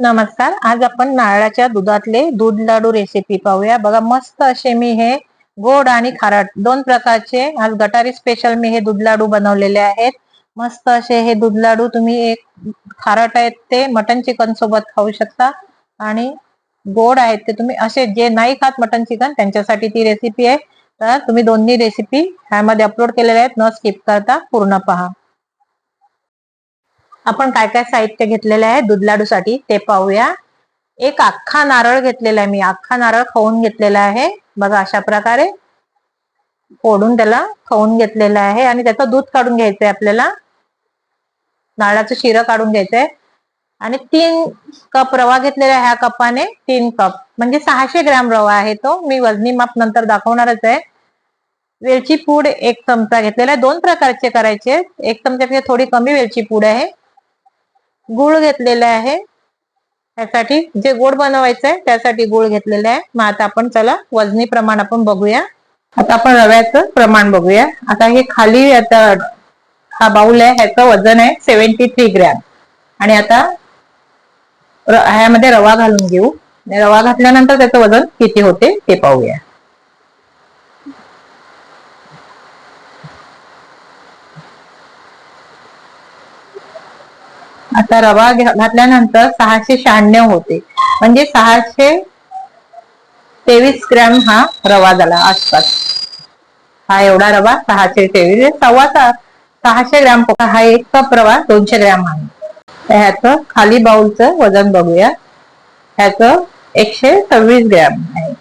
नमस्कार. आज आपण नारळाच्या दुधातले दूध लाडू रेसिपी पाहूया. बघा मस्त असे मी हे गोड आणि खारट दोन प्रकारचे आज गटारी स्पेशल मी हे दूध लाडू बनवलेले आहेत. मस्त असे हे दूध लाडू तुम्ही एक खारट आहेत ते मटन चिकन सोबत खाऊ शकता. आणि गोड आहेत ते तुम्ही असे जे नाही खात मटन चिकन त्यांच्यासाठी ती रेसिपी आहे. तर तुम्ही दोन्ही रेसिपी ह्यामध्ये अपलोड केलेल्या आहेत. न स्किप करता पूर्ण पहा. आपण काय काय साहित्य घेतलेले आहे दूध लाडूसाठी ते पाहूया. एक अख्खा नारळ घेतलेला आहे मी. अख्खा नारळ खाऊन घेतलेला आहे. बघा अशा प्रकारे फोडून त्याला खाऊन घेतलेला आहे आणि त्याचं दूध काढून घ्यायचंय आपल्याला. नारळाचं शिरं काढून घ्यायचंय. आणि तीन कप रवा घेतलेला ह्या कपाने. तीन कप. म्हणजे सहाशे ग्रॅम रवा आहे तो. मी वजनी माप नंतर दाखवणारच आहे. वेलची पूड एक चमचा घेतलेला आहे. दोन प्रकारचे करायचे एक चमच्यापेक्षा थोडी कमी वेलची पूड आहे. गुळ घेतलेला आहे. त्यासाठी जे गोड बनवायचं आहे त्यासाठी गुळ घेतलेला आहे. मग आता आपण चला वजनी प्रमाण आपण बघूया. आता आपण रव्याचं प्रमाण बघूया. आता हे खाली आता हा बाऊल आहे ह्याचं वजन आहे सेव्हन्टी थ्री ग्रॅम. आणि आता ह्यामध्ये रवा घालून घेऊ. रवा घातल्यानंतर त्याचं वजन किती होते ते पाहूया. आता रवा घातल्यानंतर सहाशे शहाण्णव होते. म्हणजे सहाशे तेवीस ग्रॅम हा रवा झाला आसपास. हा एवढा रवा सहाशे तेवीस म्हणजे सव्वा सहाशे ग्रॅम हा एक कप रवा दोनशे ग्रॅम आहे. ह्याचं खाली बाउलचं वजन बघूया. ह्याचं एकशे सव्वीस ग्रॅम आहे.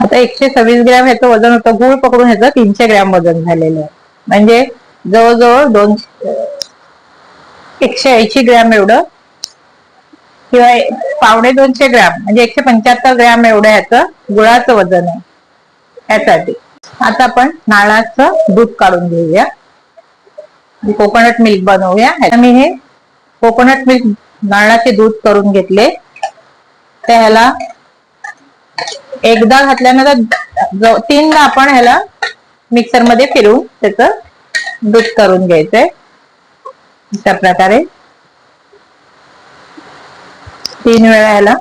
आता एकशे सव्वीस ग्रॅम ह्याचं वजन होतं गुळ पकडून ह्याचं तीनशे ग्रॅम वजन झालेलं आहे. म्हणजे जवळजवळ दोनशे एकशे ऐंशी ग्रॅम एवढं. किंवा पावणे दोनशे ग्रॅम म्हणजे एकशे पंच्याहत्तर ग्रॅम एवढं ह्याचं गुळाचं वजन आहे. ह्यासाठी. आता आपण नाळाचं दूध काढून घेऊया. कोकोनट मिल्क बनवूया. मी हे कोकोनट मिल्क नारळाचे दूध करून घेतले. तर ह्याला एकदा घातल्यानंतर तीनदा आपण ह्याला मिक्सरमध्ये फिरून दूध करून घ्यायचंय. अशा प्रकारे. तीन वेळा याला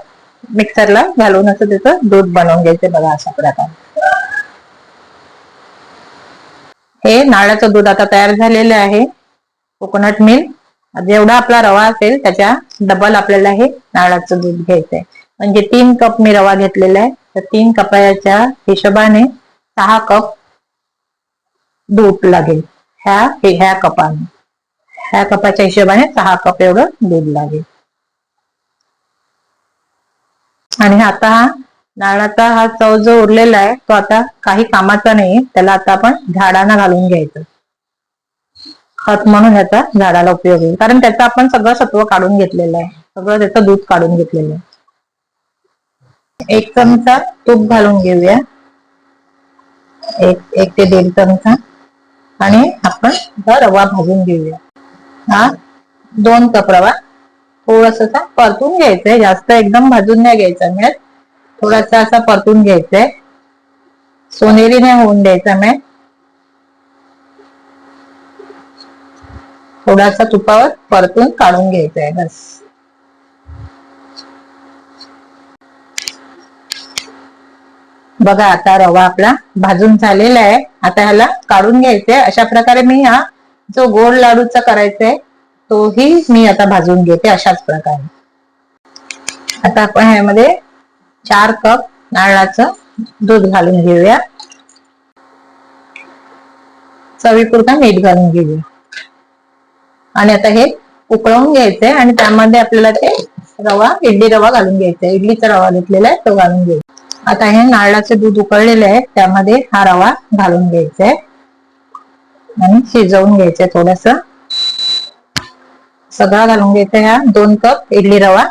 मिक्सरला घालून असं त्याचं दूध बनवून घ्यायचं बघा अशा प्रकारे. हे नाळ्याचं दूध आता तयार झालेलं आहे. कोकोनट मिल्क जेवढा आपला रवा असेल त्याच्या डबल आपल्याला हे नाळाचं दूध घ्यायचंय. म्हणजे तीन कप मी रवा घेतलेला आहे. तर तीन कपाच्या हिशोबाने सहा कप दूध लागेल. ह्या ह्या कपाने. ह्या कपाच्या हिशोबाने सहा कप एवढं दूध लागेल. आणि आता हा नारळाचा हा चव जो उरलेला आहे तो आता काही कामाचा नाही त्याला आता आपण झाडांना घालून घ्यायचं. खत म्हणून ह्याचा झाडाला उपयोग होईल. कारण त्याचं आपण सगळं सत्व काढून घेतलेलं आहे. सगळं त्याचं दूध काढून घेतलेलं आहे. एक चमचा तूप घालून घेऊया. एक एक ते दीड चमचा. आणि आपण रवा भाजून घेऊया. हा? दोन कप रवा थोडस परतून घ्यायचंय. जास्त एकदम भाजून नाही घ्यायचा मीठ थोडासा असा परतून घ्यायचंय. सोनेरी नाही होऊन द्यायचा मी. थोडासा तुपावर परतून काढून घ्यायचंय. बस. बघा आता रवा आपला भाजून झालेला आहे. आता ह्याला काढून घ्यायचंय. अशा प्रकारे मी हा जो गोड लाडूचा करायचा आहे तोही मी आता भाजून घेते अशाच प्रकारे. आता आपण ह्यामध्ये चार कप नारळाचं दूध घालून घेऊया. चवीपुरता मीठ घालून घेऊया. आणि आता हे उकळवून घ्यायचंय आणि त्यामध्ये आपल्याला ते रवा इडली रवा घालून घ्यायचा इडलीचा रवा घेतलेला आहे तो घालून घ्यायचा आता हे नारळाचे दूध उकळलेले आहे त्यामध्ये हा रवा घालून घ्यायचा आहे आणि शिजवून घ्यायचंय थोडस. सगळा घालून घ्यायचा ह्या दोन कप इडली रवा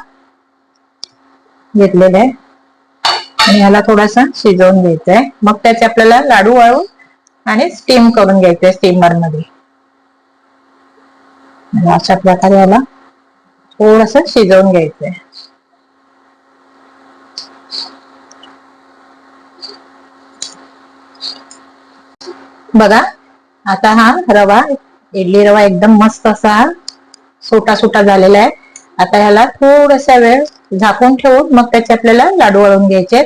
घेतलेला आहे. आणि ह्याला थोडासा शिजवून घ्यायचा आहे मग त्याचे आपल्याला लाडू वाळून आणि स्टीम करून घ्यायचे स्टीमरमध्ये. अशा प्रकारे याला थोडस शिजवून घ्यायचंय. बघा आता हा रवा इडली रवा एकदम मस्त असा सुटा सुटा झालेला आहे. आता ह्याला थोडासा वेळ झाकून ठेवून मग त्याचे आपल्याला लाडू वळून घ्यायचे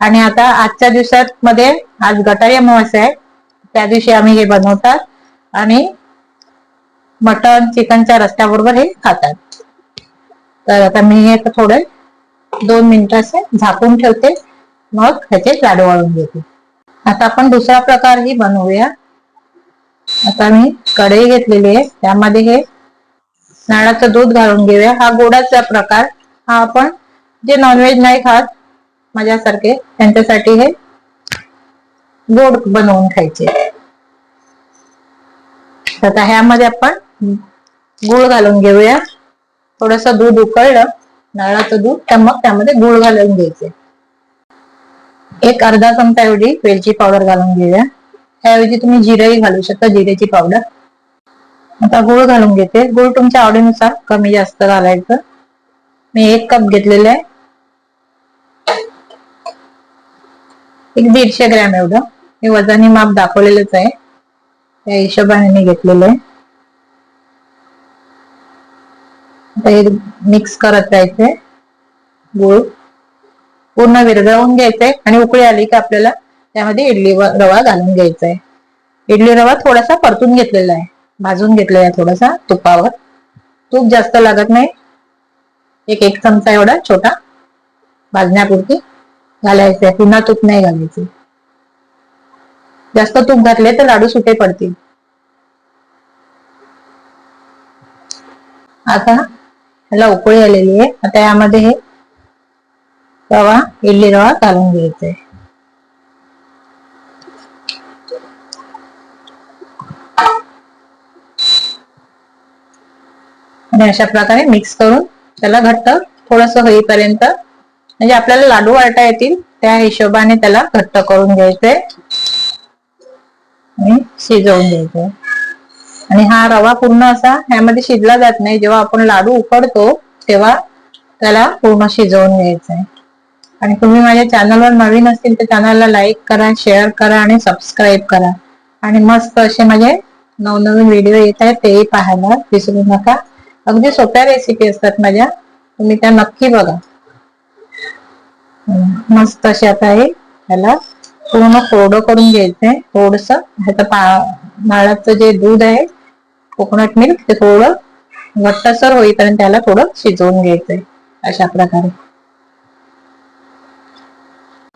आणि आता आजच्या दिवसात मध्ये आज गटारी अमावास्या आहे त्या दिवशी आम्ही हे बनवतात आणि मटन चिकनच्या रस्त्याबरोबर हे खातात. तर आता मी हे थोडे दोन मिनिटाचे असे झाकून ठेवते मग ह्याचे लाडू वाळून घेते. आता आपण दुसरा प्रकारही बनवूया. आता मी कढई घेतलेली आहे. त्यामध्ये हे नाळाचं दूध घालून घेऊया. हा गोडाचा प्रकार. हा आपण जे नॉनव्हेज नाही खात माझ्यासारखे त्यांच्यासाठी हे गोड बनवून खायचे. आता ह्यामध्ये आपण गुळ घालून घेऊया. थोडस दूध उकळलं नारळाचं दूध तर मग त्यामध्ये गुळ घालून घ्यायचे. एक अर्धा चमचा एवढी वेलची पावडर घालून घेऊया. त्याऐवजी तुम्ही जिरेही घालू शकता जिरेची पावडर आता गुळ घालून घेते. गुळ तुमच्या आवडीनुसार कमी जास्त घालायचं. मी एक कप घेतलेलं आहे. एक दीडशे ग्रॅम एवढं. हे वजनी माप दाखवलेलंच आहे. त्या हिशोबाने मी घेतलेलं आहे. आता हे मिक्स करत राहायचंय गुळ पूर्ण विरघळवून घ्यायचंय. आणि उकळी आली की आपल्याला त्यामध्ये इडली रवा घालून घ्यायचा आहे इडली रवा थोडासा परतून घेतलेला आहे. भाजून घेतलेला आहे थोडासा तुपावर. तूप जास्त लागत नाही. एक एक चमचा एवढा छोटा भाजण्यापुरती घालायचं आहे पुन्हा तूप नाही घालायचं. जास्त तूप घातले तर लाडू सुटे पडतील. आता ह्याला उकळी आलेली आहे. आता यामध्ये हे रवा इडली रवा घालून घ्यायचा आहे आणि अशा प्रकारे मिक्स करून त्याला घट्ट थोडस होईपर्यंत म्हणजे आपल्याला लाडू वाटा येतील त्या हिशोबाने त्याला घट्ट करून घ्यायचंय आणि शिजवून घ्यायचंय आणि हा रवा पूर्ण असा ह्यामध्ये शिजला जात नाही. जेव्हा आपण लाडू उकडतो तेव्हा त्याला पूर्ण शिजवून घ्यायचंय आणि तुम्ही माझ्या चॅनलवर नवीन असतील तर चॅनलला लाईक करा शेअर करा आणि सबस्क्राईब करा. आणि मस्त असे माझे नवनवीन व्हिडिओ येत आहेत तेही पाहायला विसरू नका. अगदी सोप्या रेसिपी असतात माझ्या. तुम्ही त्या नक्की बघा. मस्त असे आता हे. ह्याला पूर्ण कोरडं करून घ्यायचंय थोडस. ह्याचं पा नाळाचं जे दूध आहे कोकोनट मिल्क ते थोडं घट्टसर होईपर्यंत त्याला थोडं शिजवून घ्यायचंय. अशा प्रकारे.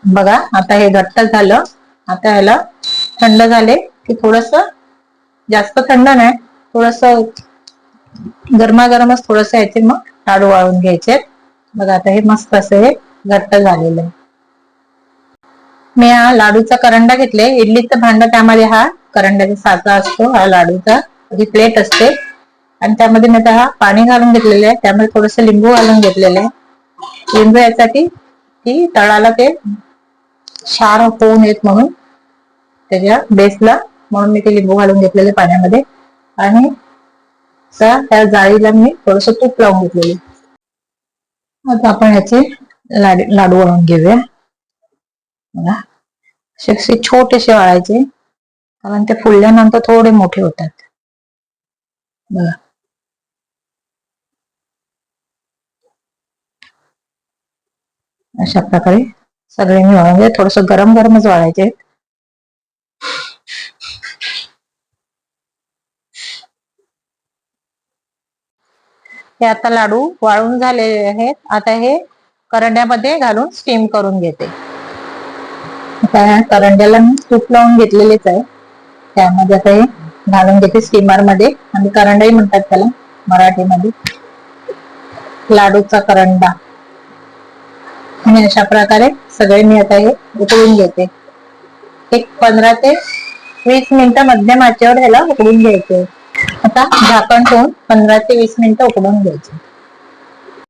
बघा आता हे घट्ट झालं. आता ह्याला थंड झाले की थोडस जास्त थंड नाही थोडस गरमागरमच थोडस याचे मग लाडू वाळून घ्यायचे. बघा आता हे मस्त असं हे घट्ट झालेलं आहे. मी हा लाडूचा करंडा घेतले. इडलीचं भांडं त्यामध्ये हा करंड्याचा साचा असतो हा लाडूचा. ही प्लेट असते. आणि त्यामध्ये मी हा पाणी घालून घेतलेलं आहे. त्यामध्ये थोडस लिंबू घालून घेतलेलं आहे. लिंबू यासाठी की तळाला ते क्षार होऊन येत म्हणून त्याच्या बेसला म्हणून मी ते लिंबू घालून घेतलेले पाण्यामध्ये. आणि तर त्या जाळीला मी थोडस तूप लावून घेतलेले आता आपण याचे लाडू वळून घेऊया. असे छोटेसे वाळायचे. कारण ते फुलल्यानंतर थोडे मोठे होतात. बघा. अशा प्रकारे सगळे मी वाळून म्हणजे थोडस गरम गरमच वाळायचे. हे आता लाडू वाळून झालेले आहेत. आता हे करंड्यामध्ये घालून स्टीम करून घेते. करंड्याला मी तूप लावून घेतलेलेच आहे. त्यामध्ये आता हे घालून घेते स्टीमरमध्ये. आणि करंडाही म्हणतात त्याला मराठीमध्ये. लाडूचा करंडा. आणि अशा प्रकारे सगळे मी आता हे उकळून घेते. एक पंधरा ते वीस मिनिटं मध्यम आचेवर ह्याला उकळून घ्यायचे. आता झाकण ठेवून पंधरा ते वीस मिनिटं उकडून घ्यायचे.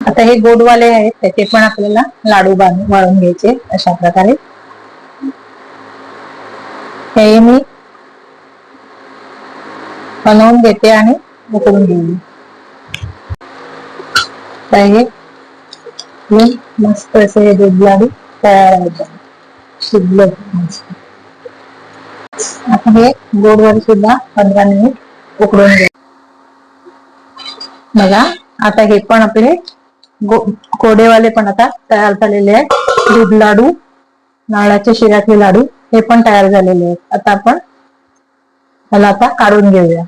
आता हे गोडवाले आहेत त्याचे पण आपल्याला लाडू बांधून वाळून घ्यायचे अशा प्रकारे. हे मी बनवून घेते आणि उकडून घेईन. हे मस्त असे हे दूध लाडू तयार होत शिजले आता हे गोडवर सुद्धा पंधरा मिनिट उकडून घ्या बघा आता हे पण आपले कोडेवाले पण आता तयार झालेले आहेत. दूध लाडू नारळाच्या शिऱ्यातले लाडू हे पण तयार झालेले आहेत. आता आपण त्याला आता काढून घेऊया.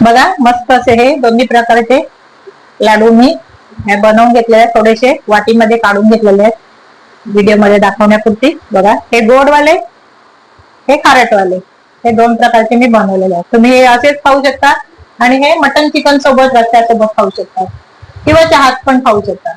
बघा मस्त असे हे दोन्ही प्रकारचे लाडू मी हे बनवून घेतलेले आहेत. थोडेसे वाटीमध्ये काढून घेतलेले आहेत. व्हिडिओमध्ये दाखवण्यापुरती. बघा हे गोडवाले हे खारटवाले. हे दोन प्रकारचे मी बनवलेले आहेत. तुम्ही हे असेच खाऊ शकता आणि हे मटन चिकन सोबत रस्त्यासोबत खाऊ शकता. किंवा चहात पण खाऊ शकता.